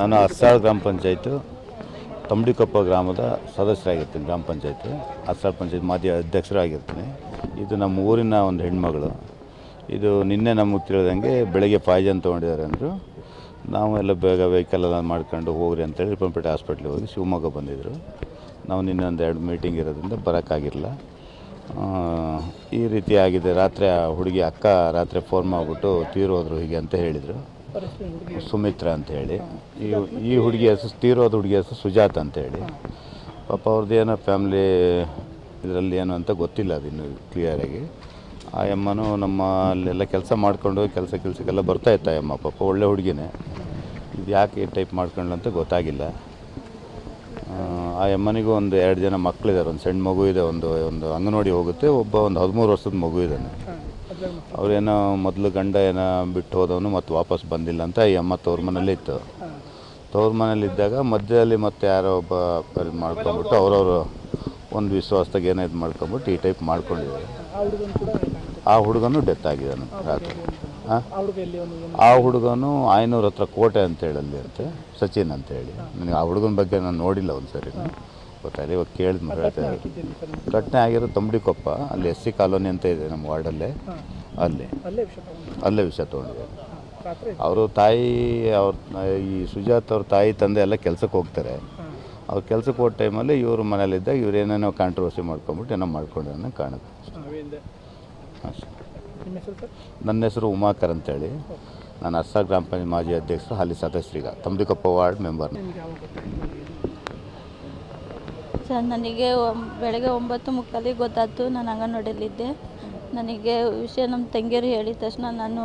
ನಾನು ಅರ್ಸಾಳ್ ಗ್ರಾಮ ಪಂಚಾಯತು ತಂಬಡಿಕೊಪ್ಪ ಗ್ರಾಮದ ಸದಸ್ಯರಾಗಿರ್ತೀನಿ ಗ್ರಾಮ ಪಂಚಾಯತ್. ಅರ್ಸಾಳ್ ಪಂಚಾಯತ್ ಮಾಜಿ ಅಧ್ಯಕ್ಷರಾಗಿರ್ತೀನಿ. ಇದು ನಮ್ಮ ಊರಿನ ಒಂದು ಹೆಣ್ಮಗಳು. ಇದು ನಿನ್ನೆ ನಮಗೆ ತಿಳಿದಂಗೆ ಬೆಳಗ್ಗೆ ಪಾಯ್ಜನ್ ತೊಗೊಂಡಿದ್ದಾರೆ ಅಂದರು. ನಾವು ಎಲ್ಲ ಬೇಗ ವೆಹಿಕಲ್ ಎಲ್ಲ ಮಾಡ್ಕೊಂಡು ಹೋಗ್ರಿ ಅಂತೇಳಿ ರಿಪ್ಪನ್ಪೇಟೆ ಹಾಸ್ಪಿಟ್ಲಿಗೆ ಹೋಗಿ ಶಿವಮೊಗ್ಗ ಬಂದಿದ್ದರು ನಾವು ನಿನ್ನೆ ಒಂದು ಎರಡು ಮೀಟಿಂಗ್ ಇರೋದ್ರಿಂದ ಬರೋಕ್ಕಾಗಿರಲಿಲ್ಲ. ಈ ರೀತಿ ಆಗಿದೆ. ರಾತ್ರಿ ಆ ಹುಡುಗಿ ಅಕ್ಕ ರಾತ್ರಿ ಫೋನ್ ಮಾಡಿಬಿಟ್ಟು ತೀರೋದ್ರು ಹೀಗೆ ಅಂತ ಹೇಳಿದರು. ಸುಮಿತ್ರ ಅಂತ ಹೇಳಿ ಈ ಈ ಹುಡುಗಿ ಹೆಸರು, ತೀರೋದ ಹುಡುಗಿ ಹೆಸರು ಸುಜಾತ ಅಂತ ಹೇಳಿ ಪಾಪ ಅವ್ರದ್ದು ಏನೋ ಫ್ಯಾಮ್ಲಿ, ಇದರಲ್ಲಿ ಏನು ಅಂತ ಗೊತ್ತಿಲ್ಲ ಅದು ಇನ್ನು ಕ್ಲಿಯರಾಗಿ ಆ ಯಮ್ಮನೂ ನಮ್ಮ ಅಲ್ಲೆಲ್ಲ ಕೆಲಸ ಮಾಡ್ಕೊಂಡು ಕೆಲಸ ಕೆಲಸಕ್ಕೆಲ್ಲ ಬರ್ತಾ ಇತ್ತು ಅಮ್ಮ, ಪಾಪ ಒಳ್ಳೆ ಹುಡುಗಿನೇ. ಇದು ಯಾಕೆ ಈ ಟೈಪ್ ಮಾಡ್ಕೊಂಡ್ಲು ಅಂತ ಗೊತ್ತಾಗಿಲ್ಲ. ಆ ಅಮ್ಮನಿಗೂ ಒಂದು ಎರಡು ಜನ ಮಕ್ಕಳಿದ್ದಾರೆ ಒಂದು ಸಣ್ಣ ಮಗು ಇದೆ, ಒಂದು ಒಂದು ಅಂಗನವಾಡಿ ಹೋಗುತ್ತೆ, ಒಬ್ಬ ಒಂದು ಹದಿಮೂರು ವರ್ಷದ ಮಗು ಇದ್ದಾನೆ. ಅವ್ರೇನೋ ಮೊದಲು ಗಂಡ ಏನೋ ಬಿಟ್ಟು ಹೋದವನು ಮತ್ತು ವಾಪಸ್ ಬಂದಿಲ್ಲ ಅಂತ ಈ ಅಮ್ಮ ತವ್ರ ಮನೇಲಿ ಇತ್ತು. ತವ್ರ ಮನೇಲಿ ಇದ್ದಾಗ ಮಧ್ಯದಲ್ಲಿ ಮತ್ತೆ ಯಾರೋ ಒಬ್ಬ ಪರಿ ಮಾಡ್ಕೊಂಬಿಟ್ಟು ಅವರವರು ಒಂದು ವಿಶ್ವಾಸದಾಗ ಏನೋ ಇದು ಮಾಡ್ಕೊಂಬಿಟ್ಟು ಈ ಟೈಪ್ ಮಾಡ್ಕೊಂಡಿದ್ದಾರೆ ಆ ಹುಡುಗನ ಡೆತ್ ಆಗಿದ್ದಾನೆ ರಾತ್ರಿ. ಆ? ಹುಡುಗನು ಆಯ್ನೂರ ಹತ್ರ ಕೋಟೆ ಅಂತ ಹೇಳಲ್ಲಿ ಅಂತೆ, ಸಚಿನ್ ಅಂತ ಹೇಳಿ. ನನಗೆ ಆ ಹುಡುಗನ ಬಗ್ಗೆ ನಾನು ನೋಡಿಲ್ಲ ಒಂದು ಸರಿ ಗೊತ್ತಾಯಿಲ್ಲ ಇವಾಗ ಕೇಳಿದ ಹೇಳ್ತಾ. ಘಟನೆ ಆಗಿರೋ ತಂಬಡಿಕೊಪ್ಪ ಅಲ್ಲಿ ಎಸ್ ಸಿ ಕಾಲೋನಿ ಅಂತ ಇದೆ ನಮ್ಮ ವಾರ್ಡಲ್ಲೇ. ಅಲ್ಲಿ. ಅಲ್ಲೇ ವಿಷಯ ತೊಗೊಂಡಿದ್ದಾರೆ. ಅವರು ತಾಯಿ ಅವ್ರ ಈ ಸುಜಾತ್ ಅವ್ರ ತಾಯಿ ತಂದೆ ಎಲ್ಲ ಕೆಲಸಕ್ಕೆ ಹೋಗ್ತಾರೆ. ಅವ್ರ ಕೆಲ್ಸಕ್ಕೆ ಹೋದ ಟೈಮಲ್ಲಿ ಇವರು ಮನೇಲಿದ್ದಾಗ ಇವ್ರು ಏನೇನೋ ಕಾಂಟ್ರವರ್ಸಿ ಮಾಡ್ಕೊಂಬಿಟ್ಟು ಏನೋ ಮಾಡ್ಕೊಂಡಿರೋ ಕಾಣುತ್ತೆ ಅಷ್ಟೇ. ನನ್ನ ಹೆಸರು ಉಮಾಕರ್ ಅಂತೇಳಿ. ನಾನು ಅರ್ಸ ಗ್ರಾಮ ಪಂಚಾಯತ್ ಮಾಜಿ ಅಧ್ಯಕ್ಷರು ಹಾಲಿ ಸದಸ್ಯರೀಗ. Tambikoppa ward member. ಸರ್ ನನಗೆ ಒಂ- ಬೆಳಗ್ಗೆ ಒಂಬತ್ತು ಮುಕ್ಕಾಲಿಗೆ ಗೊತ್ತಾಯ್ತು. ನಾನು ಅಂಗನವಾಡಿಯಲ್ಲಿದ್ದೆ. ನನಗೆ ವಿಷಯ ನಮ್ಮ ತಂಗಿಯರು ಹೇಳಿದ ತಕ್ಷಣ ನಾನು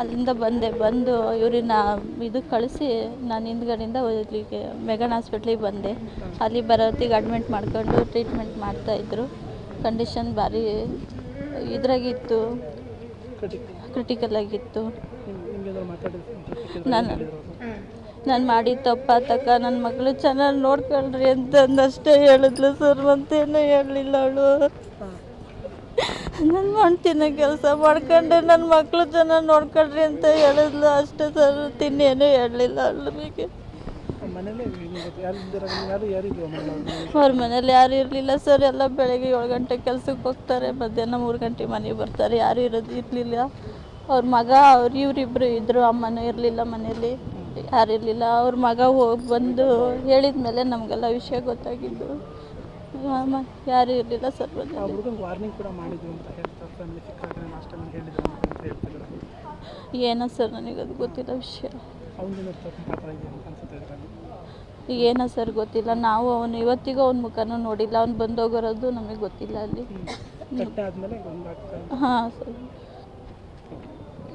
ಅಲ್ಲಿಂದ ಬಂದೆ ಬಂದು ಇವ್ರನ್ನ ಇದು ಕಳಿಸಿ ನಾನು ಹಿಂದ್ಗಡೆಯಿಂದ ಇಲ್ಲಿಗೆ ಮೆಗನ್ ಹಾಸ್ಪಿಟ್ಲಿಗೆ ಬಂದೆ. ಅಲ್ಲಿ ಬರೋತ್ತಿಗೆ ಅಡ್ಮಿಟ್ ಮಾಡಿಕೊಂಡು ಟ್ರೀಟ್ಮೆಂಟ್ ಮಾಡ್ತಾಯಿದ್ರು ಕಂಡೀಷನ್ ಭಾರಿ ಇದ್ರಾಗಿತ್ತು ಕ್ರಿಟಿಕಲ್ ಆಗಿತ್ತು. ನಾನು ನಾನು ಮಾಡಿ ತಪ್ಪಾತಕ್ಕ ನನ್ನ ಮಗಳು ಚೆನ್ನಾಗಿ ನೋಡ್ಕೊಳ್ರಿ ಅಂತಂದಷ್ಟೇ ಹೇಳಿದ್ಲು ಸರ್ ಮತ್ತೇನೂ ಹೇಳಲಿಲ್ಲ ಅವಳು. ನಾನು ಮಾಡ್ತೀನಿ ಕೆಲಸ ಮಾಡ್ಕೊಂಡು ನನ್ನ ಮಕ್ಕಳು ಜನ ನೋಡ್ಕೊಳ್ರಿ ಅಂತ ಹೇಳಿದ್ಲು. ಅಷ್ಟೇ ಸರ್ ತಿನ್ನೇನು ಹೇಳಲಿಲ್ಲ ಮನೇಲಿ ಅವ್ರ ಮನೇಲಿ ಯಾರು ಇರಲಿಲ್ಲ ಸರ್. ಎಲ್ಲ ಬೆಳಗ್ಗೆ ಏಳು ಗಂಟೆ ಕೆಲ್ಸಕ್ಕೆ ಹೋಗ್ತಾರೆ. ಮಧ್ಯಾಹ್ನ ಮೂರು ಗಂಟೆ ಮನೆಗೆ ಬರ್ತಾರೆ. ಯಾರು ಇರೋದು ಇರಲಿಲ್ಲ. ಅವ್ರ ಮಗ ಅವ್ರು ಇವರಿಬ್ಬರು ಇದ್ದರು ಅಮ್ಮನೂ ಇರಲಿಲ್ಲ ಮನೇಲಿ. ಯಾರು ಇರಲಿಲ್ಲ. ಅವ್ರ ಮಗ ಹೋಗಿ ಬಂದು ಹೇಳಿದ ಮೇಲೆ ನಮಗೆಲ್ಲ ವಿಷಯ ಗೊತ್ತಾಗಿದ್ದು. ಯಾರು ಇರಲಿಲ್ಲ ಸರ್ ಹುಡುಗಂಗೆ ವಾರ್ನಿಂಗ್ ಕೂಡ ಮಾಡಿದ್ರು ಅಂತ ಹೇಳ್ತಾರೆ ಫ್ಯಾಮಿಲಿ ಸಿಕ್ಕಾಗ ಲಾಸ್ಟ್ ಟೈಮ್ ಹೇಳಿದ್ರು ಅಂತ ಹೇಳ್ತಿದ್ರು. ಏನೋ ಸರ್ ನನಗೆ ಅದು ಗೊತ್ತಿಲ್ಲ ವಿಷಯ. ಏನೋ ಸರ್ ಗೊತ್ತಿಲ್ಲ. ನಾವು ಅವನು ಇವತ್ತಿಗೂ ಅವ್ನ ಮುಖನೂ ನೋಡಿಲ್ಲ. ಅವ್ನು ಬಂದೋಗಿರೋದು ನಮಗೆ ಗೊತ್ತಿಲ್ಲ ಅಲ್ಲಿ. ಹಾಂ ಸರ್.